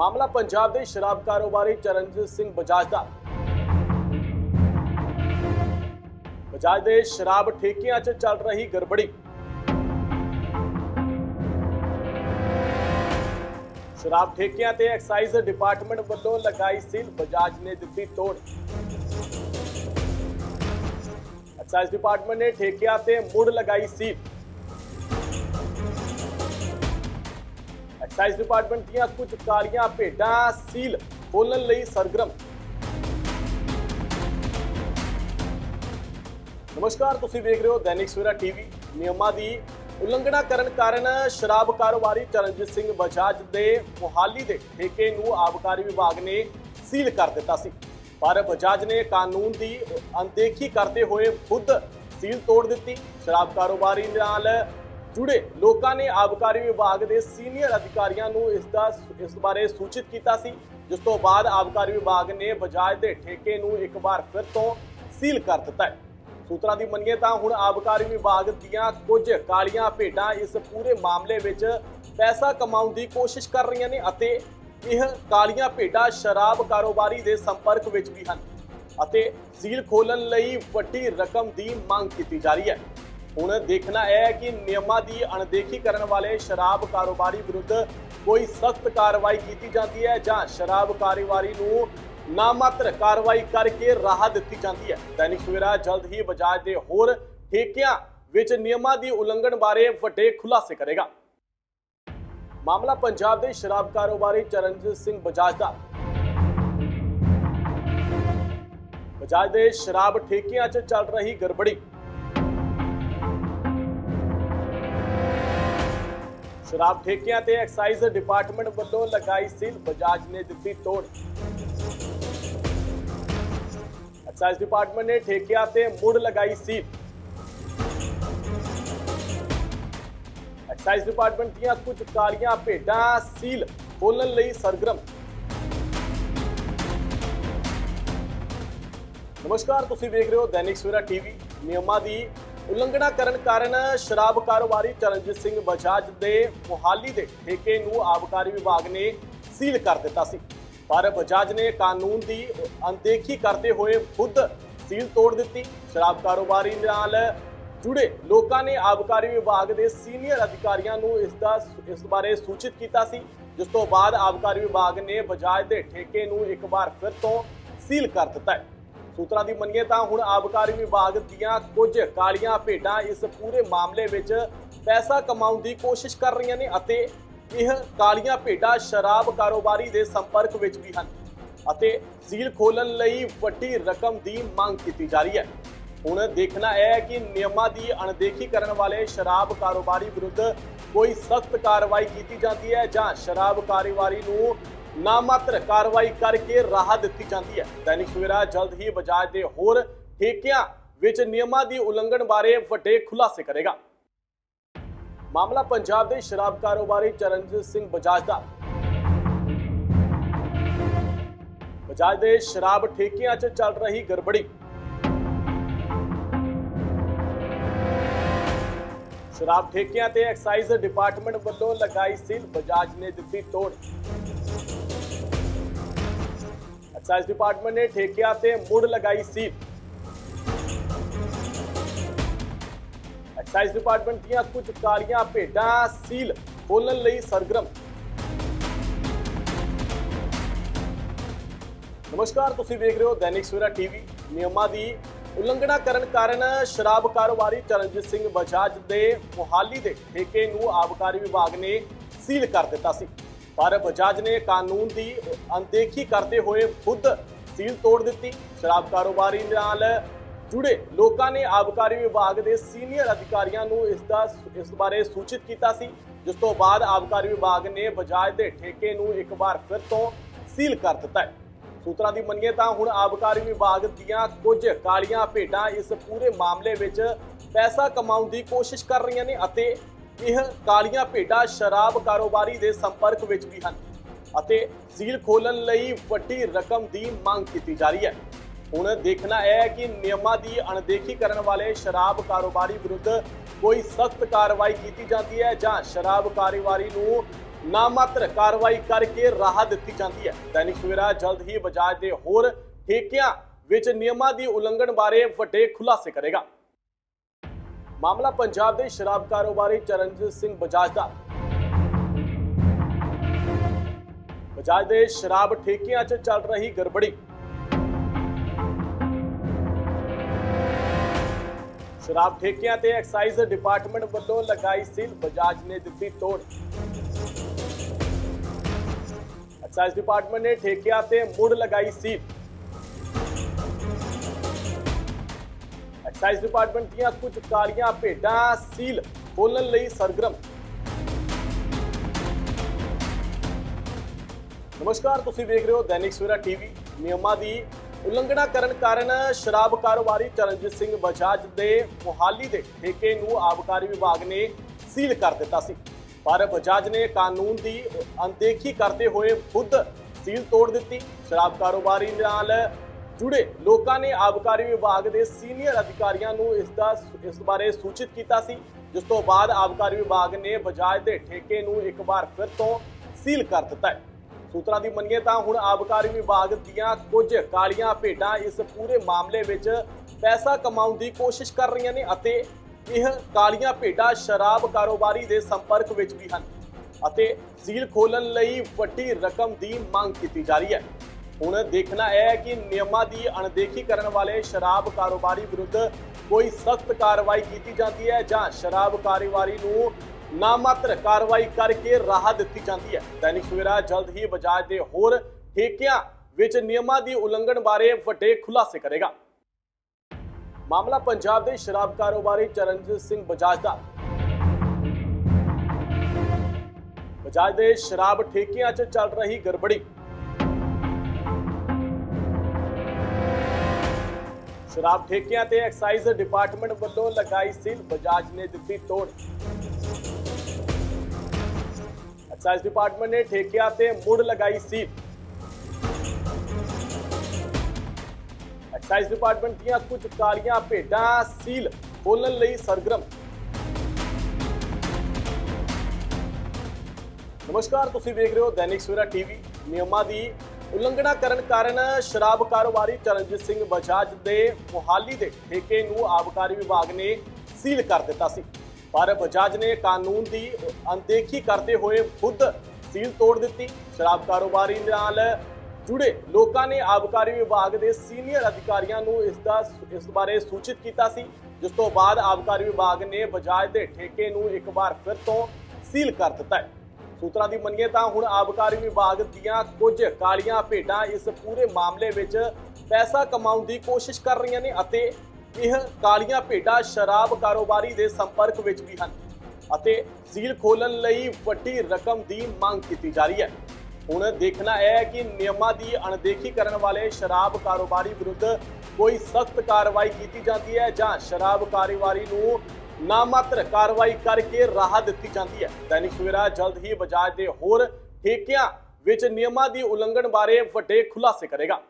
ਮਾਮਲਾ ਪੰਜਾਬ ਦੇ ਸ਼ਰਾਬ ਕਾਰੋਬਾਰੀ ਚਰਨਜੀਤ ਸਿੰਘ ਬਜਾਜ ਦਾ। ਬਜਾਜ ਦੇ ਸ਼ਰਾਬ ਠੇਕਿਆਂ 'ਚ ਚੱਲ ਰਹੀ ਗੜਬੜੀ। ਸ਼ਰਾਬ ਠੇਕਿਆਂ ਤੇ ਐਕਸਾਈਜ਼ ਡਿਪਾਰਟਮੈਂਟ ਵੱਲੋਂ ਲਗਾਈ ਸੀਲ, ਬਜਾਜ ਨੇ ਦਿੱਤੀ ਤੋੜ। ਐਕਸਾਈਜ਼ ਡਿਪਾਰਟਮੈਂਟ ਨੇ ਠੇਕਿਆਂ ਤੇ ਮੁੜ ਲਗਾਈ ਸੀਲ। ਐਕਸਾਈਜ਼ ਡਿਪਾਰਟਮੈਂਟ ਦੀਆਂ ਕੁਝ ਕਾਲੀਆਂ ਭੇਡਾਂ ਸੀਲ ਖੋਲਣ ਲਈ ਸਰਗਰਮ। ਨਮਸਕਾਰ, ਤੁਸੀਂ ਵੇਖ ਰਹੇ ਹੋ ਦੈਨਿਕ ਸਵੇਰਾ ਟੀਵੀ। ਨਿਯਮਾਂ ਦੀ ਉਲੰਘਣਾ ਕਰਨ ਕਾਰਨ ਸ਼ਰਾਬ ਕਾਰੋਬਾਰੀ ਚਰਨਜੀਤ ਸਿੰਘ ਬਜਾਜ ਦੇ ਮੁਹਾਲੀ ਦੇ ਠੇਕੇ ਨੂੰ ਆਬਕਾਰੀ ਵਿਭਾਗ ਨੇ ਸੀਲ ਕਰ ਦਿੱਤਾ ਸੀ। ਪਰ ਬਜਾਜ ਨੇ ਕਾਨੂੰਨ ਦੀ ਅਣਦੇਖੀ ਕਰਦੇ ਹੋਏ ਖੁਦ ਸੀਲ ਤੋੜ ਦਿੱਤੀ। ਸ਼ਰਾਬ ਕਾਰੋਬਾਰੀ ਨਾਲ ਜੁੜੇ ਲੋਕਾਂ ਨੇ ਆਬਕਾਰੀ ਵਿਭਾਗ ਦੇ ਸੀਨੀਅਰ ਅਧਿਕਾਰੀਆਂ ਨੂੰ ਇਸ ਦਾ ਇਸ ਬਾਰੇ ਸੂਚਿਤ ਕੀਤਾ ਸੀ, ਜਿਸ ਤੋਂ ਬਾਅਦ ਆਬਕਾਰੀ ਵਿਭਾਗ ਨੇ ਬਜਾਜ ਦੇ ਠੇਕੇ ਨੂੰ ਇੱਕ ਵਾਰ ਫਿਰ ਤੋਂ ਸੀਲ ਕਰ ਦਿੱਤਾ ਹੈ। ਸੂਤਰਾਂ ਦੀ ਮੰਨੀਏ ਤਾਂ ਹੁਣ ਆਬਕਾਰੀ ਵਿਭਾਗ ਦੀਆਂ ਕੁਝ ਕਾਲੀਆਂ ਭੇਡਾਂ ਇਸ ਪੂਰੇ ਮਾਮਲੇ ਵਿੱਚ ਪੈਸਾ ਕਮਾਉਣ ਦੀ ਕੋਸ਼ਿਸ਼ ਕਰ ਰਹੀਆਂ ਨੇ ਅਤੇ ਇਹ ਕਾਲੀਆਂ ਭੇਡਾਂ ਸ਼ਰਾਬ ਕਾਰੋਬਾਰੀ ਦੇ ਸੰਪਰਕ ਵਿੱਚ ਵੀ ਹਨ ਅਤੇ ਸੀਲ ਖੋਲਣ ਲਈ ਵੱਡੀ ਰਕਮ ਦੀ ਮੰਗ ਕੀਤੀ ਜਾ ਰਹੀ ਹੈ। ਹੁਣ ਦੇਖਣਾ ਇਹ ਹੈ ਕਿ ਨਿਯਮਾਂ ਦੀ ਅਣਦੇਖੀ ਕਰਨ ਵਾਲੇ ਸ਼ਰਾਬ ਕਾਰੋਬਾਰੀ ਵਿਰੁੱਧ ਕੋਈ ਸਖਤ ਕਾਰਵਾਈ ਕੀਤੀ ਜਾਂਦੀ ਹੈ ਜਾਂ ਸ਼ਰਾਬ ਕਾਰੋਬਾਰੀ ਨੂੰ ਨਾਮਾਤਰ ਕਾਰਵਾਈ ਕਰਕੇ ਰਾਹਤ ਦਿੱਤੀ ਜਾਂਦੀ ਹੈ। ਦੈਨਿਕ ਸਵੇਰਾ ਜਲਦ ਹੀ ਬਜਾਜ ਦੇ ਹੋਰ ਠੇਕਿਆਂ ਵਿੱਚ ਨਿਯਮਾਂ ਦੀ ਉਲੰਘਣ ਬਾਰੇ ਵੱਡੇ ਖੁਲਾਸੇ ਕਰੇਗਾ। ਮਾਮਲਾ ਪੰਜਾਬ ਦੇ ਸ਼ਰਾਬ ਕਾਰੋਬਾਰੀ ਚਰਨਜੀਤ ਸਿੰਘ ਬਜਾਜ ਦਾ। ਬਜਾਜ ਦੇ ਸ਼ਰਾਬ ਠੇਕਿਆਂ 'ਚ ਚੱਲ ਰਹੀ ਗੜਬੜੀ। ਸ਼ਰਾਬ ਠੇਕਿਆਂ ਤੇ ਐਕਸਾਈਜ਼ ਡਿਪਾਰਟਮੈਂਟ ਵੱਲੋਂ ਲਗਾਈ ਸੀਲ, ਬਜਾਜ ਨੇ ਦਿੱਤੀ ਤੋੜ। ਐਕਸਾਈਜ਼ ਡਿਪਾਰਟਮੈਂਟ ਨੇ ਠੇਕਿਆਂ ਤੇ ਮੁੜ ਲਗਾਈ ਸੀਲ। ਐਕਸਾਈਜ਼ ਡਿਪਾਰਟਮੈਂਟ ਦੀਆਂ ਕੁਝ ਕਾਲੀਆਂ ਭੇਡਾਂ ਸੀਲ ਖੋਲਣ ਲਈ ਸਰਗਰਮ। ਨਮਸਕਾਰ, ਤੁਸੀਂ ਵੇਖ ਰਹੇ ਹੋ ਦੈਨਿਕ ਸਵੇਰਾ ਟੀਵੀ। ਨਿਯਮਾਂ ਦੀ ਉਲੰਘਣਾ ਕਰਨ ਕਾਰਨ ਸ਼ਰਾਬ ਕਾਰੋਬਾਰੀ ਚਰਨਜੀਤ ਸਿੰਘ ਬਜਾਜ ਦੇ ਮੁਹਾਲੀ ਦੇ ਠੇਕੇ ਨੂੰ ਆਬਕਾਰੀ ਵਿਭਾਗ ਨੇ ਸੀਲ ਕਰ ਦਿੱਤਾ ਸੀ। ਪਰ ਬਜਾਜ ਨੇ ਕਾਨੂੰਨ ਦੀ ਅਣਦੇਖੀ ਕਰਦੇ ਹੋਏ ਖੁਦ ਸੀਲ ਤੋੜ ਦਿੱਤੀ। ਸ਼ਰਾਬ ਕਾਰੋਬਾਰੀ ਨਾਲ ਜੁੜੇ ਲੋਕਾਂ ਨੇ ਆਬਕਾਰੀ ਵਿਭਾਗ ਦੇ ਸੀਨੀਅਰ ਅਧਿਕਾਰੀਆਂ ਨੂੰ ਇਸ ਦਾ ਇਸ ਬਾਰੇ ਸੂਚਿਤ ਕੀਤਾ ਸੀ। ਜਿਸ ਤੋਂ ਬਾਅਦ ਆਬਕਾਰੀ ਵਿਭਾਗ ਨੇ ਬਜਾਜ ਦੇ ਠੇਕੇ ਨੂੰ ਇੱਕ ਵਾਰ ਫਿਰ ਤੋਂ ਸੀਲ ਕਰ ਦਿੱਤਾ ਹੈ। ਸੂਤਰਾਂ ਦੀ ਮੰਨੀਏ ਤਾਂ ਹੁਣ ਆਬਕਾਰੀ ਵਿਭਾਗ ਦੀਆਂ ਕੁਝ ਕਾਲੀਆਂ ਭੇਡਾਂ ਇਸ ਪੂਰੇ ਮਾਮਲੇ ਵਿੱਚ ਪੈਸਾ ਕਮਾਉਣ ਦੀ ਕੋਸ਼ਿਸ਼ ਕਰ ਰਹੀਆਂ ਨੇ ਅਤੇ ਇਹ ਕਾਲੀਆਂ ਭੇਡਾਂ ਸ਼ਰਾਬ ਕਾਰੋਬਾਰੀ ਦੇ ਸੰਪਰਕ ਵਿੱਚ ਵੀ ਹਨ ਅਤੇ ਸੀਲ ਖੋਲਣ ਲਈ ਵੱਡੀ ਰਕਮ ਦੀ ਮੰਗ ਕੀਤੀ ਜਾ ਰਹੀ ਹੈ। ਹੁਣ ਦੇਖਣਾ ਹੈ ਕਿ ਨਿਯਮਾਂ ਦੀ ਅਣਦੇਖੀ ਕਰਨ ਵਾਲੇ ਸ਼ਰਾਬ ਕਾਰੋਬਾਰੀ ਵਿਰੁੱਧ ਕੋਈ ਸਖਤ ਕਾਰਵਾਈ ਕੀਤੀ ਜਾਂਦੀ ਹੈ ਜਾਂ ਸ਼ਰਾਬ ਕਾਰੋਬਾਰੀ ਨੂੰ ਨਾਮਾਤਰ ਕਾਰਵਾਈ ਕਰਕੇ ਰਾਹਤ ਦਿੱਤੀ ਜਾਂਦੀ ਹੈ। ਦੈਨਿਕ ਸਵੇਰਾ ਜਲਦ ਹੀ ਬਜਾਜ ਦੇ ਹੋਰ ਠੇਕਿਆਂ ਵਿੱਚ ਨਿਯਮਾਂ ਦੀ ਉਲੰਘਣ ਬਾਰੇ ਵੱਡੇ ਖੁਲਾਸੇ ਕਰੇਗਾ। ਮਾਮਲਾ ਪੰਜਾਬ ਦੇ ਸ਼ਰਾਬ ਕਾਰੋਬਾਰੀ ਚਰਨਜੀਤ ਸਿੰਘ ਬਜਾਜ ਦਾ। ਬਜਾਜ ਦੇ ਸ਼ਰਾਬ ਠੇਕਿਆਂ 'ਚ ਚੱਲ ਰਹੀ ਗੜਬੜੀ। ਸ਼ਰਾਬ ਠੇਕਿਆਂ ਤੇ ਐਕਸਾਈਜ਼ ਡਿਪਾਰਟਮੈਂਟ ਵੱਲੋਂ ਲਗਾਈ ਸੀਲ, ਬਜਾਜ ਨੇ ਦਿੱਤੀ ਤੋੜ। ਐਕਸਾਈਜ਼ ਡਿਪਾਰਟਮੈਂਟ ਨੇ ਠੇਕਿਆਂ ਤੇ ਮੁੜ ਲਗਾਈ ਸੀਲ ਐਕਸਾਈਜ਼ ਡਿਪਾਰਟਮੈਂਟ ਦੀਆਂ ਕੁਝ ਕਾਲੀਆਂ ਭੇਡਾਂ ਸੀਲ ਖੋਲਣ ਲਈ ਸਰਗਰਮ। ਨਮਸਕਾਰ, ਤੁਸੀਂ ਵੇਖ ਰਹੇ ਹੋ ਦੈਨਿਕ ਸਵੇਰਾ ਟੀਵੀ। ਨਿਯਮਾਂ ਦੀ ਉਲੰਘਣਾ ਕਰਨ ਕਾਰਨ ਸ਼ਰਾਬ ਕਾਰੋਬਾਰੀ ਚਰਨਜੀਤ ਸਿੰਘ ਬਜਾਜ ਦੇ ਮੁਹਾਲੀ ਦੇ ਠੇਕੇ ਨੂੰ ਆਬਕਾਰੀ ਵਿਭਾਗ ਨੇ ਸੀਲ ਕਰ ਦਿੱਤਾ ਸੀ। ਪਰ ਬਜਾਜ ਨੇ ਕਾਨੂੰਨ ਦੀ ਅਣਦੇਖੀ ਕਰਦੇ ਹੋਏ ਖੁਦ ਸੀਲ ਤੋੜ ਦਿੱਤੀ। ਸ਼ਰਾਬ ਕਾਰੋਬਾਰੀ ਨਾਲ ਜੁੜੇ ਲੋਕਾਂ ਨੇ ਆਬਕਾਰੀ ਵਿਭਾਗ ਦੇ ਸੀਨੀਅਰ ਅਧਿਕਾਰੀਆਂ ਨੂੰ ਇਸ ਦਾ ਇਸ ਬਾਰੇ ਸੂਚਿਤ ਕੀਤਾ ਸੀ, ਜਿਸ ਤੋਂ ਬਾਅਦ ਆਬਕਾਰੀ ਵਿਭਾਗ ਨੇ ਬਜਾਜ ਦੇ ਠੇਕੇ ਨੂੰ ਇੱਕ ਵਾਰ ਫਿਰ ਤੋਂ ਸੀਲ ਕਰ ਦਿੱਤਾ ਹੈ। ਸੂਤਰਾਂ ਦੀ ਮੰਨੀਏ ਤਾਂ ਹੁਣ ਆਬਕਾਰੀ ਵਿਭਾਗ ਦੀਆਂ ਕੁਝ ਕਾਲੀਆਂ ਭੇਡਾਂ ਇਸ ਪੂਰੇ ਮਾਮਲੇ ਵਿੱਚ ਪੈਸਾ ਕਮਾਉਣ ਦੀ ਕੋਸ਼ਿਸ਼ ਕਰ ਰਹੀਆਂ ਨੇ ਅਤੇ ਇਹ ਕਾਲੀਆਂ ਭੇਡਾਂ ਸ਼ਰਾਬ ਕਾਰੋਬਾਰੀ ਦੇ ਸੰਪਰਕ ਵਿੱਚ ਵੀ ਹਨ ਅਤੇ ਸੀਲ ਖੋਲਣ ਲਈ ਵੱਡੀ ਰਕਮ ਦੀ ਮੰਗ ਕੀਤੀ ਜਾ ਰਹੀ ਹੈ। ਹੁਣ ਦੇਖਣਾ ਹੈ ਕਿ ਨਿਯਮਾਂ ਦੀ ਅਣਦੇਖੀ ਕਰਨ ਵਾਲੇ ਸ਼ਰਾਬ ਕਾਰੋਬਾਰੀ ਵਿਰੁੱਧ ਕੋਈ ਸਖਤ ਕਾਰਵਾਈ ਕੀਤੀ ਜਾਂਦੀ ਹੈ ਜਾਂ ਸ਼ਰਾਬ ਕਾਰੋਬਾਰੀ ਨੂੰ ਨਾਮਾਤਰ ਕਾਰਵਾਈ ਕਰਕੇ ਰਾਹਤ ਦਿੱਤੀ ਜਾਂਦੀ ਹੈ। ਦੈਨਿਕ ਸਵੇਰਾ ਜਲਦ ਹੀ ਬਜਾਜ ਦੇ ਹੋਰ ਠੇਕਿਆਂ ਵਿੱਚ ਨਿਯਮਾਂ ਦੀ ਉਲੰਘਣ ਬਾਰੇ ਵੱਡੇ ਖੁਲਾਸੇ ਕਰੇਗਾ। ਮਾਮਲਾ ਪੰਜਾਬ ਦੇ ਸ਼ਰਾਬ ਕਾਰੋਬਾਰੀ ਚਰਨਜੀਤ ਸਿੰਘ ਬਜਾਜ ਦਾ। ਬਜਾਜ ਦੇ ਸ਼ਰਾਬ ਠੇਕਿਆਂ 'ਚ ਚੱਲ ਰਹੀ ਗੜਬੜੀ। ਸ਼ਰਾਬ ਠੇਕਿਆਂ ਤੇ ਐਕਸਾਈਜ਼ ਡਿਪਾਰਟਮੈਂਟ ਵੱਲੋਂ ਲਗਾਈ ਸੀਲ, ਬਜਾਜ ਨੇ ਦਿੱਤੀ ਤੋੜ। ਐਕਸਾਈਜ਼ ਡਿਪਾਰਟਮੈਂਟ ਨੇ ਠੇਕਿਆਂ ਤੇ ਮੁੜ ਲਗਾਈ ਸੀਲ। ਐਕਸਾਈਜ਼ ਡਿਪਾਰਟਮੈਂਟ ਦੀਆਂ ਕੁਝ ਕਾਲੀਆਂ ਭੇਡਾਂ ਸੀਲ ਖੋਲਣ ਲਈ ਸਰਗਰਮ। ਨਮਸਕਾਰ, ਤੁਸੀਂ ਵੇਖ ਰਹੇ ਹੋ ਦੈਨਿਕ ਸਵੇਰਾ ਟੀਵੀ। ਨਿਯਮਾਂ ਦੀ ਉਲੰਘਣਾ ਕਰਨ ਕਾਰਨ ਸ਼ਰਾਬ ਕਾਰੋਬਾਰੀ ਚਰਨਜੀਤ ਸਿੰਘ ਬਜਾਜ ਦੇ ਮੁਹਾਲੀ ਦੇ ਠੇਕੇ ਨੂੰ ਆਬਕਾਰੀ ਵਿਭਾਗ ਨੇ ਸੀਲ ਕਰ ਦਿੱਤਾ ਸੀ। ਪਰ ਬਜਾਜ ਨੇ ਕਾਨੂੰਨ ਦੀ ਅਣਦੇਖੀ ਕਰਦੇ ਹੋਏ ਖੁਦ ਸੀਲ ਤੋੜ ਦਿੱਤੀ। ਸ਼ਰਾਬ ਕਾਰੋਬਾਰੀ ਨਾਲ ਜੁੜੇ ਲੋਕਾਂ ਨੇ ਆਬਕਾਰੀ ਵਿਭਾਗ ਦੇ ਸੀਨੀਅਰ ਅਧਿਕਾਰੀਆਂ ਨੂੰ ਇਸ ਦਾ ਇਸ ਬਾਰੇ ਸੂਚਿਤ ਕੀਤਾ ਸੀ, ਜਿਸ ਤੋਂ ਬਾਅਦ ਆਬਕਾਰੀ ਵਿਭਾਗ ਨੇ ਬਜਾਜ ਦੇ ਠੇਕੇ ਨੂੰ ਇੱਕ ਵਾਰ ਫਿਰ ਤੋਂ ਸੀਲ ਕਰ ਦਿੱਤਾ ਹੈ। ਸੂਤਰਾਂ ਦੀ ਮੰਨੀਏ ਤਾਂ ਹੁਣ ਆਬਕਾਰੀ ਵਿਭਾਗ ਦੀਆਂ ਕੁਝ ਕਾਲੀਆਂ ਭੇਡਾਂ ਇਸ ਪੂਰੇ ਮਾਮਲੇ ਵਿੱਚ ਪੈਸਾ ਕਮਾਉਣ ਦੀ ਕੋਸ਼ਿਸ਼ ਕਰ ਰਹੀਆਂ ਨੇ ਅਤੇ ਇਹ ਕਾਲੀਆਂ ਭੇਡਾਂ ਸ਼ਰਾਬ ਕਾਰੋਬਾਰੀ ਦੇ ਸੰਪਰਕ ਵਿੱਚ ਵੀ ਹਨ ਅਤੇ ਸੀਲ ਖੋਲਣ ਲਈ ਵੱਡੀ ਰਕਮ ਦੀ ਮੰਗ ਕੀਤੀ ਜਾ ਰਹੀ ਹੈ। ਹੁਣ ਦੇਖਣਾ ਇਹ ਹੈ ਕਿ ਨਿਯਮਾਂ ਦੀ ਅਣਦੇਖੀ ਕਰਨ ਵਾਲੇ ਸ਼ਰਾਬ ਕਾਰੋਬਾਰੀ ਵਿਰੁੱਧ ਕੋਈ ਸਖਤ ਕਾਰਵਾਈ ਕੀਤੀ ਜਾਂਦੀ ਹੈ ਜਾਂ ਸ਼ਰਾਬ ਕਾਰੋਬਾਰੀ ਨੂੰ ਨਾਮਾਤਰ ਕਾਰਵਾਈ ਕਰਕੇ ਰਾਹਤ ਦਿੱਤੀ ਜਾਂਦੀ ਹੈ। ਦੈਨਿਕ ਸਵੇਰਾ ਜਲਦ ਹੀ ਬਜਾਜ ਦੇ ਹੋਰ ਠੇਕਿਆਂ ਵਿੱਚ ਨਿਯਮਾਂ ਦੀ ਉਲੰਘਣ ਬਾਰੇ ਵੱਡੇ ਖੁਲਾਸੇ ਕਰੇਗਾ। ਮਾਮਲਾ ਪੰਜਾਬ ਦੇ ਸ਼ਰਾਬ ਕਾਰੋਬਾਰੀ ਚਰਨਜੀਤ ਸਿੰਘ ਬਜਾਜ ਦਾ। ਬਜਾਜ ਦੇ ਸ਼ਰਾਬ ਠੇਕਿਆਂ 'ਚ ਚੱਲ ਰਹੀ ਗੜਬੜੀ। ਸ਼ਰਾਬ ਠੇਕਿਆਂ ਤੇ ਐਕਸਾਈਜ਼ ਡਿਪਾਰਟਮੈਂਟ ਵੱਲੋਂ ਲਗਾਈ ਸੀਲ ਬਜਾਜ ਨੇ ਦਿੱਤੀ ਤੋੜ ਐਕਸਾਈਜ਼ ਡਿਪਾਰਟਮੈਂਟ ਨੇ ਠੇਕਿਆਂ ਤੇ ਮੁੜ ਲਗਾਈ ਸੀਲ ਐਕਸਾਈਜ਼ ਡਿਪਾਰਟਮੈਂਟ ਦੀਆਂ ਕੁਝ ਕਾਲੀਆਂ ਭੇਡਾਂ ਸੀਲ ਖੋਲਣ ਲਈ ਸਰਗਰਮ ਨਮਸਕਾਰ ਤੁਸੀਂ ਵੇਖ ਰਹੇ ਹੋ ਦੈਨਿਕ ਸਵੇਰਾ ਟੀਵੀ ਨਿਯਮਾਂ ਦੀ ਉਲੰਘਣਾ ਕਰਨ ਕਾਰਨ ਸ਼ਰਾਬ ਕਾਰੋਬਾਰੀ ਚਰਨਜੀਤ ਸਿੰਘ ਬਜਾਜ ਦੇ ਮੁਹਾਲੀ ਦੇ ਠੇਕੇ ਨੂੰ ਆਬਕਾਰੀ ਵਿਭਾਗ ਨੇ ਸੀਲ ਕਰ ਦਿੱਤਾ ਸੀ। ਪਰ ਬਜਾਜ ਨੇ ਕਾਨੂੰਨ ਦੀ ਅਣਦੇਖੀ ਕਰਦੇ ਹੋਏ ਖੁਦ ਸੀਲ ਤੋੜ ਦਿੱਤੀ। ਸ਼ਰਾਬ ਕਾਰੋਬਾਰੀ ਨਾਲ ਜੁੜੇ ਲੋਕਾਂ ਨੇ ਆਬਕਾਰੀ ਵਿਭਾਗ ਦੇ ਸੀਨੀਅਰ ਅਧਿਕਾਰੀਆਂ ਨੂੰ ਇਸ ਦਾ ਇਸ ਬਾਰੇ ਸੂਚਿਤ ਕੀਤਾ ਸੀ। ਜਿਸ ਤੋਂ ਬਾਅਦ ਆਬਕਾਰੀ ਵਿਭਾਗ ਨੇ ਬਜਾਜ ਦੇ ਠੇਕੇ ਨੂੰ ਇੱਕ ਵਾਰ ਫਿਰ ਤੋਂ ਸੀਲ ਕਰ ਦਿੱਤਾ ਹੈ। ਸੂਤਰਾਂ ਦੀ ਮੰਨੀਏ ਤਾਂ ਹੁਣ ਆਬਕਾਰੀ ਵਿਭਾਗ ਦੀਆਂ ਕੁਝ ਕਾਲੀਆਂ ਭੇਡਾਂ ਇਸ ਪੂਰੇ ਮਾਮਲੇ ਵਿੱਚ ਪੈਸਾ ਕਮਾਉਣ ਦੀ ਕੋਸ਼ਿਸ਼ ਕਰ ਰਹੀਆਂ ਨੇ ਅਤੇ ਇਹ ਕਾਲੀਆਂ ਭੇਡਾਂ ਸ਼ਰਾਬ ਕਾਰੋਬਾਰੀ ਦੇ ਸੰਪਰਕ ਵਿੱਚ ਵੀ ਹਨ ਅਤੇ ਸੀਲ ਖੋਲਣ ਲਈ ਵੱਡੀ ਰਕਮ ਦੀ ਮੰਗ ਕੀਤੀ ਜਾ ਰਹੀ ਹੈ। ਹੁਣ ਦੇਖਣਾ ਇਹ ਹੈ ਕਿ ਨਿਯਮਾਂ ਦੀ ਅਣਦੇਖੀ ਕਰਨ ਵਾਲੇ ਸ਼ਰਾਬ ਕਾਰੋਬਾਰੀ ਵਿਰੁੱਧ ਕੋਈ ਸਖਤ ਕਾਰਵਾਈ ਕੀਤੀ ਜਾਂਦੀ ਹੈ ਜਾਂ ਸ਼ਰਾਬ ਕਾਰੋਬਾਰੀ ਨੂੰ ਨਾਮਾਤਰ ਕਾਰਵਾਈ ਕਰਕੇ ਰਾਹਤ ਦਿੱਤੀ ਜਾਂਦੀ ਹੈ। ਦੈਨਿਕ ਸਵੇਰਾ ਜਲਦ ਹੀ ਬਜਾਜ ਦੇ ਹੋਰ ਠੇਕਿਆਂ ਵਿੱਚ ਨਿਯਮਾਂ ਦੀ ਉਲੰਘਣ ਬਾਰੇ ਵੱਡੇ ਖੁਲਾਸੇ ਕਰੇਗਾ।